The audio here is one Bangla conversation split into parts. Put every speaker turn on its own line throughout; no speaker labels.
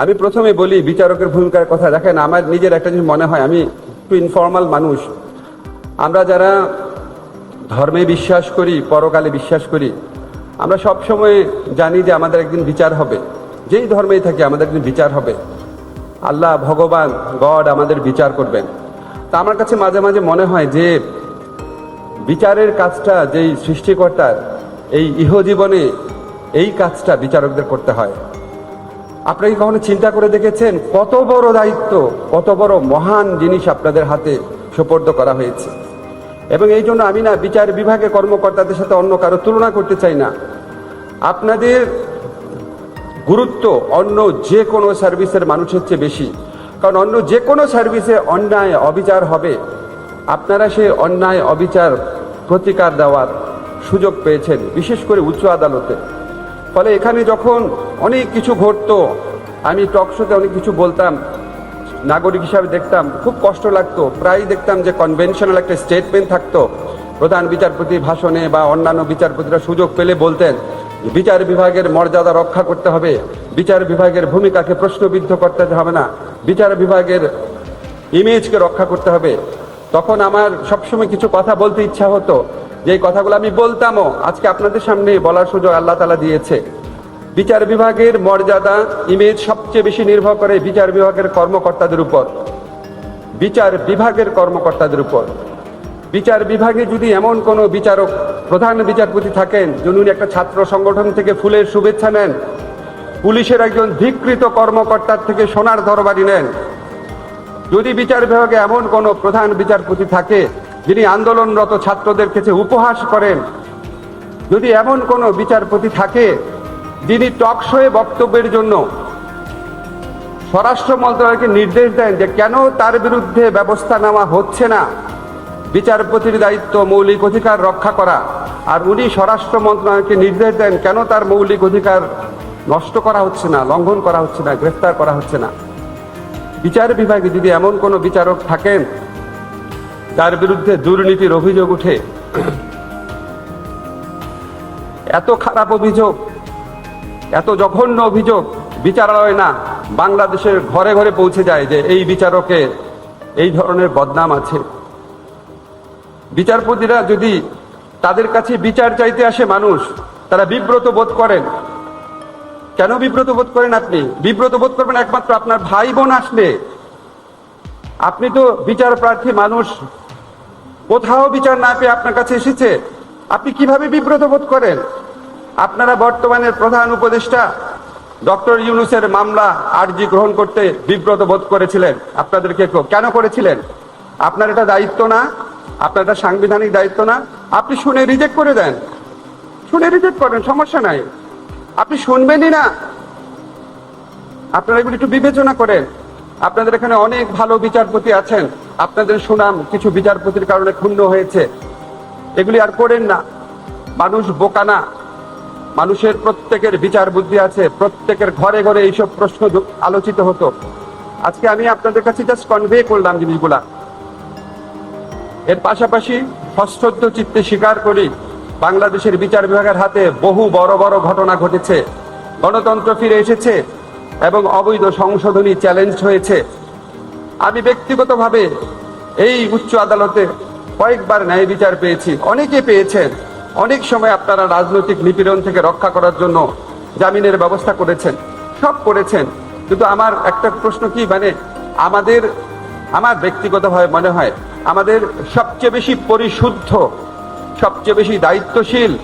আমি প্রথমে বলি, বিচারকের ভূমিকার কথা। দেখেন, আমার নিজের একটা জিনিস মনে হয়, আমি একটু ইনফর্মাল মানুষ। আমরা যারা ধর্মে বিশ্বাস করি, পরকালে বিশ্বাস করি, আমরা সব সময় জানি যে আমাদের একদিন বিচার হবে। যেই ধর্মেই থাকি, আমাদের একদিন বিচার হবে। আল্লাহ, ভগবান, গড আমাদের বিচার করবেন। তা আমার কাছে মাঝে মাঝে মনে হয় যে, বিচারের কাজটা যেই সৃষ্টিকর্তার, এই ইহজীবনে এই কাজটা বিচারকদের করতে হয়। আপনারা কি কখনো চিন্তা করে দেখেছেন? কত বড় দায়িত্ব, কত বড় মহান জিনিস আপনাদের হাতে সোপর্দ করা হয়েছে। এবং এই জন্য আমি না বিচার বিভাগে কর্মকর্তাদের সাথে অন্য কারও তুলনা করতে চাই না। আপনাদের গুরুত্ব অন্য যে কোনো সার্ভিসের মানুষের চেয়ে বেশি। কারণ অন্য যে কোনো সার্ভিসে অন্যায় অবিচার হবে। আপনারা সেই অন্যায় অবিচার প্রতিকার দেওয়ার সুযোগ পেয়েছেন, বিশেষ করে উচ্চ আদালতে। ফলে এখানে যখন অনেক কিছু ঘটতো, আমি টকশোতে অনেক কিছু বলতাম, নাগরিক হিসাবে দেখতাম, খুব কষ্ট লাগতো। প্রায়ই দেখতাম যে কনভেনশনাল একটা স্টেটমেন্ট থাকতো, প্রধান বিচারপতি ভাষণে বা অন্যান্য বিচারপতিরা সুযোগ পেলে বলতেন, বিচার বিভাগের মর্যাদা রক্ষা করতে হবে, বিচার বিভাগের ভূমিকাকে প্রশ্নবিদ্ধ করতে হবে না, বিচার বিভাগের ইমেজকে রক্ষা করতে হবে। তখন আমার সবসময় কিছু কথা বলতে ইচ্ছা হতো যে কথাগুলো আমি বলতামও, আজকে আপনাদের সামনে বলার সুযোগ আল্লাহ তালা দিয়েছে। বিচার বিভাগের মর্যাদা, ইমেজ সবচেয়ে বেশি নির্ভর করে বিচার বিভাগের কর্মকর্তাদের উপর। বিচার বিভাগের কর্মকর্তাদের উপর। বিচার বিভাগে যদি এমন কোনো বিচারক, প্রধান বিচারপতি থাকেন, যিনি একটা ছাত্র সংগঠন থেকে ফুলের শুভেচ্ছা নেন, পুলিশের একজন ধিকৃত কর্মকর্তার থেকে সোনার দরবারি নেন, যদি বিচার বিভাগে এমন কোনো প্রধান বিচারপতি থাকে যিনি আন্দোলনরত ছাত্রদের কাছে উপহাস করেন, যদি এমন কোনো বিচারপতি থাকে, যিনি টকশোয়ে বক্তব্যের জন্য স্বরাষ্ট্র মন্ত্রণালয়কে নির্দেশ দেন যে কেন তার বিরুদ্ধে ব্যবস্থা নেওয়া হচ্ছে না, বিচারপতির দায়িত্ব মৌলিক অধিকার রক্ষা করা, আর উনি স্বরাষ্ট্র মন্ত্রণালয়কে নির্দেশ দেন কেন তার মৌলিক অধিকার নষ্ট করা হচ্ছে না, লঙ্ঘন করা হচ্ছে না, গ্রেফতার করা হচ্ছে না। বিচার বিভাগে যদি এমন কোনো বিচারক থাকেন তার বিরুদ্ধে দুর্নীতির অভিযোগ উঠে। এত খারাপ অভিযোগ, এত জঘন্য অভিযোগ, বিচারালয় না, বাংলাদেশের ঘরে ঘরে পৌঁছে যায় যে এই বিচারকের এই ধরনের বদনাম আছে। বিচারপতিরা যদি তাদের কাছে বিচার চাইতে আসে মানুষ, তারা বিব্রত বোধ করেন। কেন বিব্রত বোধ করেন আপনি? বিব্রত বোধ করবেন একমাত্র আপনার ভাই বোন আসলে আপনি তো বিচার প্রার্থী মানুষ কোথাও বিচার না পেয়ে আপনার কাছে এসেছে? আপনি কীভাবে বিব্রত বোধ করেন? আপনারা বর্তমানের প্রধান উপদেষ্টা ডক্টর ইউনুসের মামলা আর্জি গ্রহণ করতে বিব্রত বোধ করেছিলেন। আপনাদেরকে কেন করেছিলেন? আপনার এটা দায়িত্ব না? আপনার এটা সাংবিধানিক দায়িত্ব না? আপনি শুনে রিজেক্ট করে দেন। শুনে রিজেক্ট করেন, সমস্যা নাই। আপনি শুনবেনই না। আপনারা এগুলো একটু বিবেচনা করেন। আপনাদের এখানে অনেক ভালো বিচারপতি আছেন। আপনাদের সুনাম কিছু বিচারপতির কারণে ক্ষুণ্ণ হয়েছে। এগুলি আর করেন না। মানুষ বোকা না। মানুষের প্রত্যেকের বিচার বুদ্ধি আছে। প্রত্যেকের ঘরে ঘরে এইসব প্রশ্ন আলোচিত হতো। আজকে আমি আপনাদের কাছে জাস্ট কনভে করলাম জিনিসগুলা। এর পাশাপাশি সশ্রদ্ধ চিত্তে স্বীকার করি, বাংলাদেশের বিচার বিভাগের হাতে বহু বড় বড় ঘটনা ঘটেছে। গণতন্ত্র ফিরে এসেছে। এবং অবৈধ সংশোধনী চ্যালেঞ্জ হয়েছে। আমি ব্যক্তিগতভাবে এই উচ্চ আদালতে কয়েকবার ন্যায় বিচার পেয়েছি। অনেকে পেয়েছেন। অনেক সময় আপনারা রাজনৈতিক নিপীড়ন থেকে রক্ষা করার জন্য জামিনের ব্যবস্থা করেছেন। সব করেছেন। কিন্তু আমার একটা প্রশ্ন কি মানে আমাদের, আমার ব্যক্তিগতভাবে মনে হয়, আমাদের সবচেয়ে বেশি পরিশুদ্ধ, সবচেয়ে বেশি দায়িত্বশীল,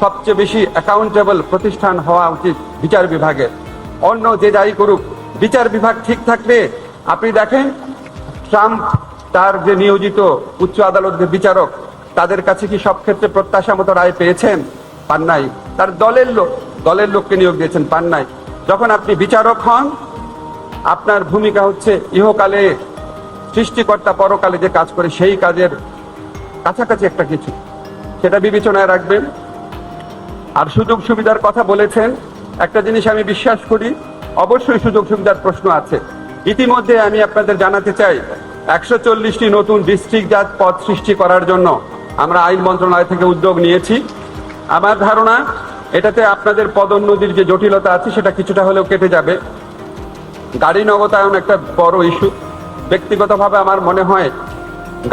সবচেয়ে বেশি অ্যাকাউন্টেবল প্রতিষ্ঠান হওয়া উচিত বিচার বিভাগের। অন্য যে যাই করুক, বিচার বিভাগ ঠিক থাকলে আপনি দেখেন, ট্রাম্প, তার যে নিয়োজিত উচ্চ আদালতের বিচারক, তাদের কাছে কি সব ক্ষেত্রে প্রত্যাশা মতো রায় পেয়েছেন? পান নাই। তার দলের লোক, দলের লোককে নিয়োগ দিয়েছেন, পান নাই। যখন আপনি বিচারক হন, আপনার ভূমিকা হচ্ছে ইহকালে সৃষ্টিকর্তা পরকালে যে কাজ করে, সেই কাজের কাছাকাছি একটা কিছু। সেটা বিবেচনায় রাখবেন। আর সুযোগ সুবিধার কথা বলেছেন একটা জিনিস আমি বিশ্বাস করি, অবশ্যই সুযোগ সুবিধার প্রশ্ন আছে। ইতিমধ্যে আমি আপনাদের জানাতে চাই, একশো চল্লিশটি নতুন ডিস্ট্রিক্ট জাজ পদ সৃষ্টি করার জন্য আমরা আইন মন্ত্রণালয় থেকে উদ্যোগ নিয়েছি। আমার ধারণা, এটাতে আপনাদের পদোন্নতির যে জটিলতা আছে, সেটা কিছুটা হলেও কেটে যাবে। গাড়ি নগদায়ন একটা বড় ইস্যু ব্যক্তিগতভাবে আমার মনে হয়,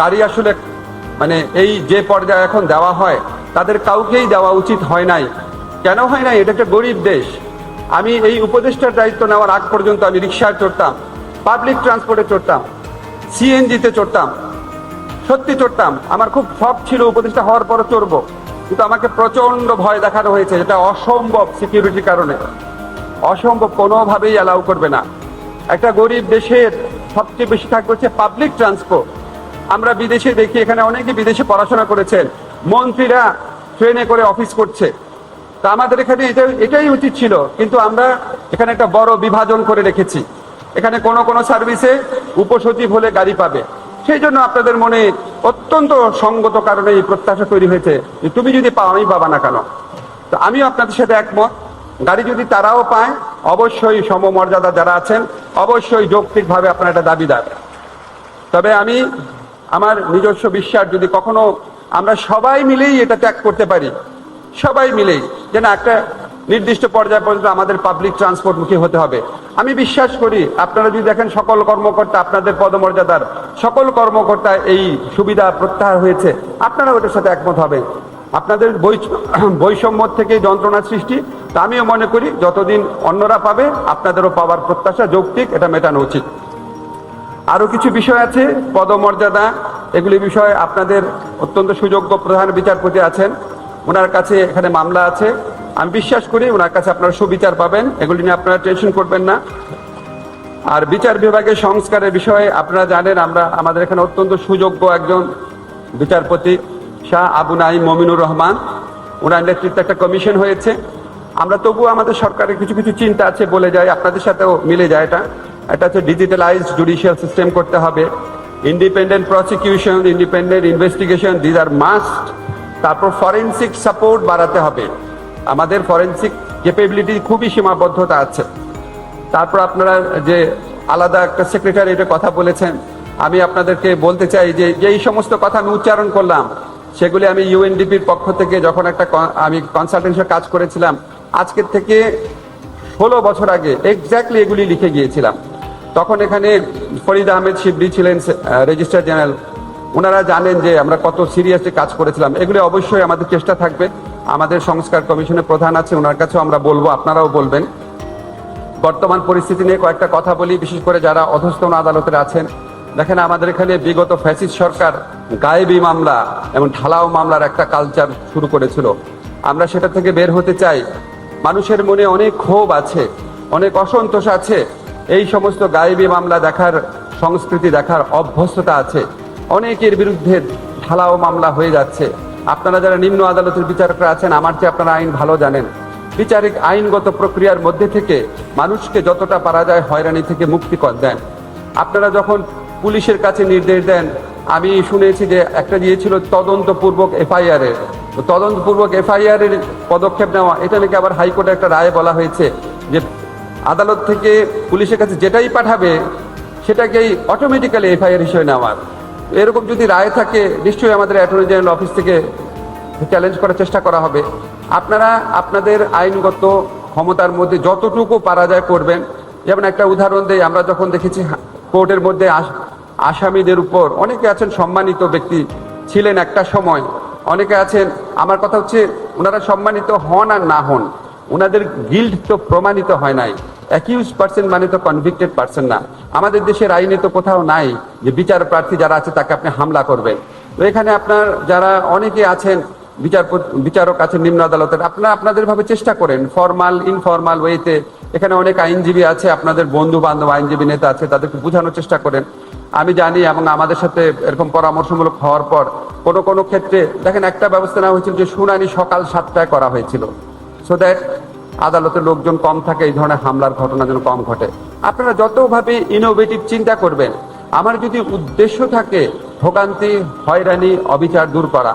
গাড়ি আসলে মানে এই যে পর্যায়ে এখন দেওয়া হয়, তাদের কাউকেই দেওয়া উচিত হয় নাই। কেন হয় নাই? এটা একটা গরিব দেশ। আমি এই উপদেষ্টার দায়িত্ব নেওয়ার আগ পর্যন্ত আমি রিক্সায় চড়তাম পাবলিক ট্রান্সপোর্টে চড়তাম সিএনজিতে চড়তাম, সত্যি চড়তাম। আমার খুব শখ ছিল উপদেষ্টা হওয়ার পরে চড়বো। কিন্তু আমাকে প্রচণ্ড ভয় দেখানো হয়েছে, যেটা অসম্ভব সিকিউরিটির কারণে। অসম্ভব কোনোভাবেই অ্যালাউ করবে না। একটা গরিব দেশের সবচেয়ে বেশি থাকবে হচ্ছে পাবলিক ট্রান্সপোর্ট আমরা বিদেশে দেখি, এখানে অনেকে বিদেশে পড়াশোনা করেছেন। মন্ত্রীরা ট্রেনে করে অফিস করছে। তা আমাদের এখানে এটা, এটাই উচিত ছিল। কিন্তু আমরা এখানে একটা বড় বিভাজন করে রেখেছি। এখানে কোনো কোনো সার্ভিসে উপসচিব হলে গাড়ি পাবে। সেই জন্য আপনাদের মনে অত্যন্ত সঙ্গত কারণে এই প্রত্যাশা তৈরি হয়েছে যে তুমি যদি পাও, আমি পাবা না কেন? তো আমিও আপনাদের সাথে একমত। গাড়ি যদি তারাও পায়, অবশ্যই সমমর্যাদা যারা আছেন, অবশ্যই যৌক্তিকভাবে আপনার একটা দাবিদার। তবে আমি আমার নিজস্ব বিশ্বাস, যদি কখনো আমরা সবাই মিলেই এটা ত্যাগ করতে পারি সবাই মিলেই যেন একটা নির্দিষ্ট পর্যায় পর্যন্ত আমাদের পাবলিক ট্রান্সপোর্ট মুখী হতে হবে। আমি বিশ্বাস করি, আপনারা যদি দেখেন সকল কর্মকর্তা আপনাদের পদমর্যাদার, সকল কর্মকর্তা এই সুবিধা প্রত্যাহার হয়েছে আপনারা ওটার সাথে একমত হবেন। আপনাদের বৈষম্য থেকে যন্ত্রণার সৃষ্টি, তা আমিও মনে করি, যতদিন অন্যরা পাবে, আপনাদেরও পাওয়ার প্রত্যাশা যৌক্তিক, এটা মেটানো উচিত। আরও কিছু বিষয় আছে, পদমর্যাদা, এগুলি বিষয়ে আপনাদের অত্যন্ত সুযোগ্য প্রধান বিচারপতি আছেন। ওনার কাছে এখানে মামলা আছে। আমি বিশ্বাস করি ওনার কাছে আপনারা সুবিচার পাবেন। এগুলি নিয়ে আপনারা টেনশন করবেন না। আর বিচার বিভাগের সংস্কারের বিষয়ে আপনারা জানেন, আমরা আমাদের এখানে অত্যন্ত সুযোগ্য একজন বিচারপতি শাহ আবু নাইম মমিনুর রহমান। ওনার নেতৃত্বে একটা কমিশন হয়েছে। আমরা তবুও আমাদের সরকারের কিছু কিছু চিন্তা আছে বলে যায় আপনাদের সাথেও মিলে যায় এটা। এটা হচ্ছে ডিজিটালাইজড জুডিশিয়াল সিস্টেম করতে হবে। Independent prosecution independent investigation these are must তারপর ফরেন্সিক সাপোর্ট বাড়াতে হবে। আমাদের ফরেন্সিক ক্যাপেবিলিটি খুবই সীমাবদ্ধতা আছে। তারপর আপনারা যে আলাদা একটা সেক্রেটারিয়েটের কথা বলেছেন, আমি আপনাদেরকে বলতে চাই যে যেই সমস্ত কথা আমি উচ্চারণ করলাম, সেগুলি আমি ইউএনডিপির পক্ষ থেকে যখন একটা আমি কনসালটেন্সি কাজ করেছিলাম, আজকের থেকে ষোলো বছর আগে এক্স্যাক্টলি এগুলি লিখে গিয়েছিলাম। তখন এখানে ফরিদ আহমেদ শিবলি ছিলেন রেজিস্ট্রার জেনারেল ওনারা জানেন যে আমরা কত সিরিয়াসলি কাজ করেছিলাম। এগুলি অবশ্যই আমাদের চেষ্টা থাকবে। আমাদের সংস্কার কমিশনের প্রধান আছে, ওনার কাছেও আমরা বলব, আপনারাও বলবেন। বর্তমান পরিস্থিতি নিয়ে কয়েকটা কথা বলি, বিশেষ করে যারা অধস্তন আদালতের আছেন। দেখেন, আমাদের এখানে বিগত ফ্যাসিস সরকার গায়েবী মামলা এবং ঢালাও মামলার একটা কালচার শুরু করেছিল। আমরা সেটা থেকে বের হতে চাই। মানুষের মনে অনেক ক্ষোভ আছে, অনেক অসন্তোষ আছে। এই সমস্ত গায়েবী মামলা দেখার সংস্কৃতি, দেখার অভ্যস্ততা আছে। অনেকের বিরুদ্ধে ঢালাও মামলা হয়ে যাচ্ছে। আপনারা যারা নিম্ন আদালতের বিচারকরা আছেন, আমার চেয়ে আপনারা আইন ভালো জানেন। বিচারিক আইনগত প্রক্রিয়ার মধ্যে থেকে মানুষকে যতটা পারা যায় হয়রানি থেকে মুক্তি কর দেন। আপনারা যখন পুলিশের কাছে নির্দেশ দেন, আমি শুনেছি যে একটা দিয়েছিল তদন্তপূর্বক এফআইআর এর। তো তদন্তপূর্বক এফআইআর এর পদক্ষেপ নেওয়া, এটা নাকি আবার হাইকোর্টে একটা রায় বলা হয়েছে যে আদালত থেকে পুলিশের কাছে যেটাই পাঠাবে, সেটাকেই অটোমেটিক্যালি এফআইআর হিসেবে নেওয়ার এরকম যদি রায় থাকে, নিশ্চয়ই আমাদের অ্যাটর্নি জেনারেল অফিস থেকে চ্যালেঞ্জ করার চেষ্টা করা হবে। আপনারা আপনাদের আইনগত ক্ষমতার মধ্যে যতটুকু পারা যায় করবেন, যেমন একটা উদাহরণ দেই, আমরা যখন দেখেছি কোর্টের মধ্যে আস- আসামিদের উপর অনেকে আছেন সম্মানিত ব্যক্তি ছিলেন একটা সময়, অনেকে আছেন, আমার কথা হচ্ছে, ওনারা সম্মানিত হন আর না হন, ওনাদের গিল্ড তো প্রমাণিত হয় নাই। অ্যাকিউজ পার্সন মানে তো কনভিক্টেড পার্সন না। আমাদের দেশের আইনে তো কোথাও নাই যে বিচার প্রার্থী যারা আছে তাকে আপনি হামলা করবেন। তো এখানে আপনার যারা অনেকে আছেন, বিচারপতি, বিচারক আছেন নিম্ন আদালতের, আপনারা আপনাদের ভাবে চেষ্টা করেন। ফর্মাল ইনফর্মাল ওয়েতে এখানে অনেক আইনজীবী আছে, আপনাদের বন্ধু বান্ধব আইনজীবী নেতা আছে, তাদেরকে বোঝানোর চেষ্টা করেন। আমি জানি এবং আমাদের সাথে এরকম পরামর্শমূলক হওয়ার পর কোনো কোনো ক্ষেত্রে, দেখেন একটা ব্যবস্থা নেওয়া হয়েছিল যে শুনানি সকাল সাতটায় করা হয়েছিল। সো দ্যাট আদালতের লোকজন কম থাকে, এই ধরনের হামলার ঘটনা যেন কম ঘটে। আপনারা যতভাবে ইনোভেটিভ চিন্তা করবেন, আমার যদি উদ্দেশ্য থাকে ভোগান্তি, হয়রানি, অবিচার দূর করা,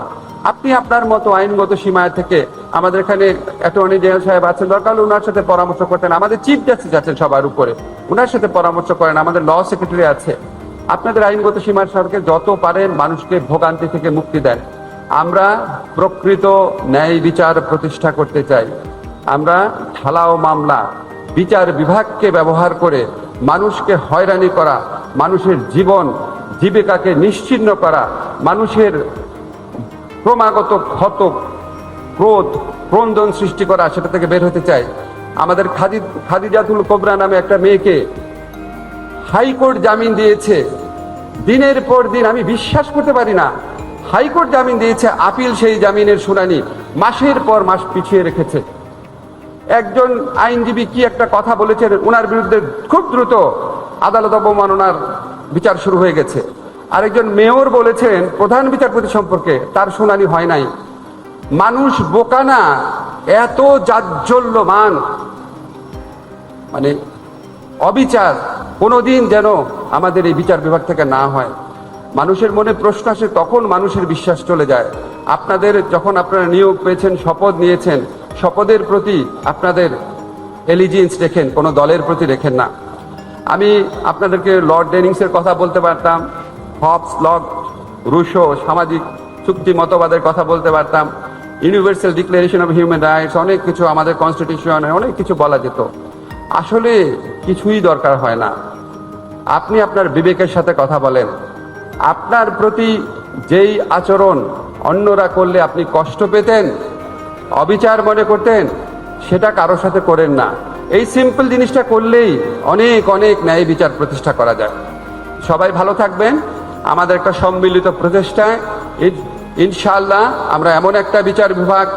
আপনি আপনার মতো আইনগত সীমায় থেকে আমাদের এখানে অ্যাটর্নি জেনারেল সাহেব আছেন, দরকার হলে ওনার সাথে পরামর্শ করতেন, আমাদের চিফ জাস্টিস আছেন সবার উপরে ওনার সাথে পরামর্শ করেন, আমাদের ল সেক্রেটারি আছে। আপনাদের আইনগত সীমার সরকার যত পারেন মানুষকে ভোগান্তি থেকে মুক্তি দেন। আমরা প্রকৃত ন্যায় বিচার প্রতিষ্ঠা করতে চাই। আমরা ঢালাও মামলা, বিচার বিভাগকে ব্যবহার করে মানুষকে হয়রানি করা, মানুষের জীবন, জীবিকাকে নিশ্চিন্ন করা, মানুষের ক্রমাগত ক্ষত, ক্রোধ, ক্রন্দন সৃষ্টি করা সেটা থেকে বের হতে চাই। আমাদের খাদি খাদিজাতুল কোবরা নামে একটা মেয়েকে হাইকোর্ট জামিন দিয়েছে। দিনের পর দিন আমি বিশ্বাস করতে পারি না। হাইকোর্ট জামিন দিয়েছে, আপিল সেই জামিনের শুনানি মাসের পর মাস পিছিয়ে রেখেছে। একজন আইনজীবী কি একটা কথা বলেছেন? ওনার বিরুদ্ধে খুব দ্রুত আদালত অবমাননার বিচার শুরু হয়ে গেছে। আরেকজন মেয়র বলেছেন, প্রধান বিচারপতি সম্পর্কে তার শুনানি হয় নাই। মানুষ বোকা না, এত জাজ্জল্যমান। মানে অবিচার কোনোদিন যেন আমাদের এই বিচার বিভাগ থেকে না হয়। মানুষের মনে প্রশ্ন আসে, তখন মানুষের বিশ্বাস চলে যায়। আপনাদের যখন আপনারা নিয়োগ পেয়েছেন, শপথ নিয়েছেন শপথের প্রতি আপনাদের এলিজিয়েন্স রেখেন, কোনো দলের প্রতি রেখেন না। আমি আপনাদেরকে লর্ড ডেনিংসের কথা বলতে পারতাম হবস লক রুশো সামাজিক চুক্তি মতবাদের কথা বলতে পারতাম universal declaration of human rights অনেক কিছু আমাদের কনস্টিটিউশনে অনেক কিছু বলা যেত। আসলে কিছুই দরকার হয় না। আপনি আপনার বিবেকের সাথে কথা বলেন। আপনার প্রতি যেই আচরণ অন্যরা করলে আপনি কষ্ট পেতেন অবিচার মনে করতেন, সেটা কারোর সাথে করেন না। এই সিম্পল জিনিসটা করলেই অনেক অনেক ন্যায় বিচার প্রতিষ্ঠা করা যায়। সবাই ভালো থাকবেন। আমাদের একটা সম্মিলিত প্রচেষ্টায় ইন- ইনশাআল্লাহ আমরা এমন একটা বিচার বিভাগ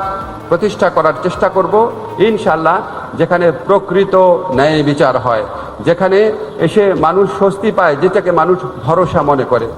প্রতিষ্ঠা করার চেষ্টা করব। ইনশাআল্লাহ যেখানে প্রকৃত ন্যায় বিচার হয়, যেখানে এসে মানুষ স্বস্তি পায়, যেটাকে মানুষ ভরসা মনে করে।